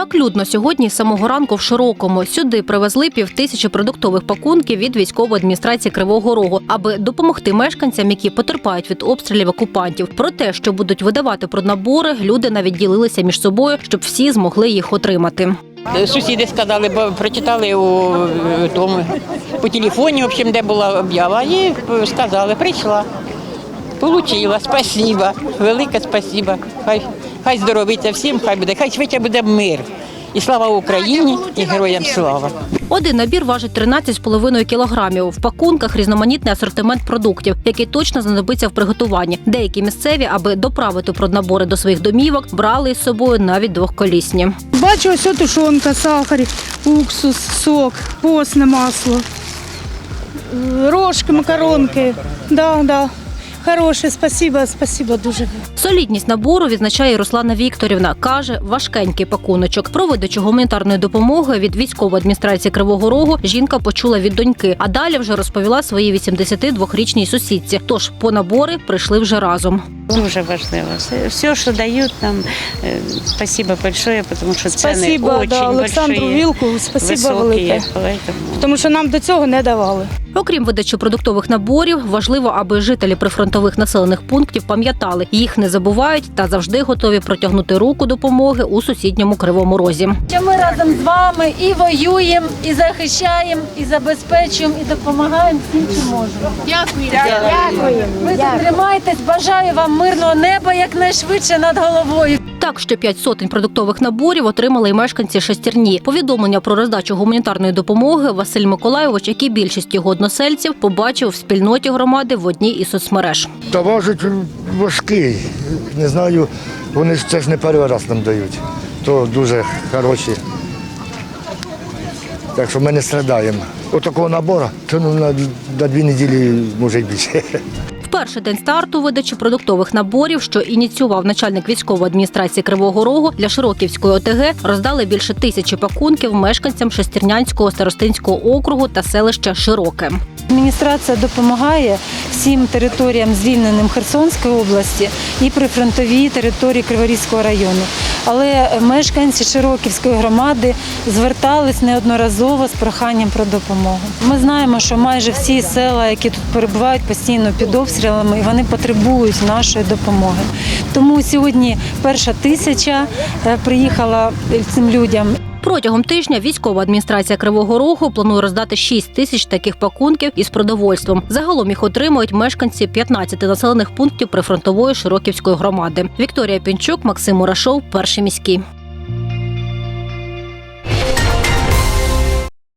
Так людно сьогодні з самого ранку в Широкому. Сюди привезли півтисячі продуктових пакунків від військової адміністрації Кривого Рогу, аби допомогти мешканцям, які потерпають від обстрілів окупантів. Про те, що будуть видавати проднабори, люди навіть ділилися між собою, щоб всі змогли їх отримати. Сусіди сказали, бо прочитали у е, тому по телефоні, в общем, де була об'ява, і сказали, прийшла. Получила, спасіба, велике спасіба. Хай, хай здоровиться всім, хай буде, хай швидше буде мир. І слава Україні, і героям слава. Один набір важить 13,5 кілограмів. В пакунках різноманітний асортимент продуктів, який точно знадобиться в приготуванні. Деякі місцеві, аби доправити проднабори до своїх домівок, брали із собою навіть двохколісні. Бачу, ось тушонка, сахар, уксус, сок, постне масло, рожки, макаронки. Да, да. Хороше, спасибо, спасибо дуже. Солідність набору відзначає Руслана Вікторівна. каже, важкенький пакуночок. Про видачу гуманітарної допомоги від військової адміністрації Кривого Рогу жінка почула від доньки, а далі вже розповіла своїй 82-річній сусідці. Тож по набори прийшли вже разом. Дуже важливо. Все, все, що дають нам, е, спасибо большое, тому що ціни Спасибо очень да, Олександру большие, Вілку, спасибо високі, велике. поэтому Тому що нам до цього не давали. Окрім видачі продуктових наборів, важливо, аби жителі прифронтових населених пунктів пам'ятали, їх не забувають та завжди готові протягнути руку допомоги у сусідньому кривому розі. що ми разом з вами і воюємо, і захищаємо, і забезпечуємо, і допомагаємо всім, чим можемо. Дякую. Ви тримайтесь, бажаю вам мирного неба якнайшвидше над головою. Так, що п'ять сотень продуктових наборів отримали й мешканці шестерні. Повідомлення про роздачу гуманітарної допомоги Василь Миколайович, як і більшість його односельців, побачив в спільноті громади в одній із соцмереж. Та важить важкий. Не знаю, вони ж це ж не перший раз нам дають. То дуже хороші. Так що ми не страдаємо. Отакого набору, то ну, на, на дві неділі може й більше. Перший день старту видачі продуктових наборів, що ініціював начальник військової адміністрації Кривого Рогу для Широківської ОТГ, роздали більше тисячі пакунків мешканцям Шестернянського старостинського округу та селища Широке. Адміністрація допомагає всім територіям, звільненим Херсонської області і прифронтовій території Криворізького району. Але мешканці Широківської громади звертались неодноразово з проханням про допомогу. Ми знаємо, що майже всі села, які тут перебувають, постійно під обстрілами, і вони потребують нашої допомоги. Тому сьогодні перша тисяча е, приїхала цим людям. Протягом тижня військова адміністрація Кривого Рогу планує роздати 6 тисяч таких пакунків із продовольством. Загалом їх отримують мешканці 15 населених пунктів прифронтової Широківської громади. Вікторія Пінчук, Максим Мурашов, перший міський.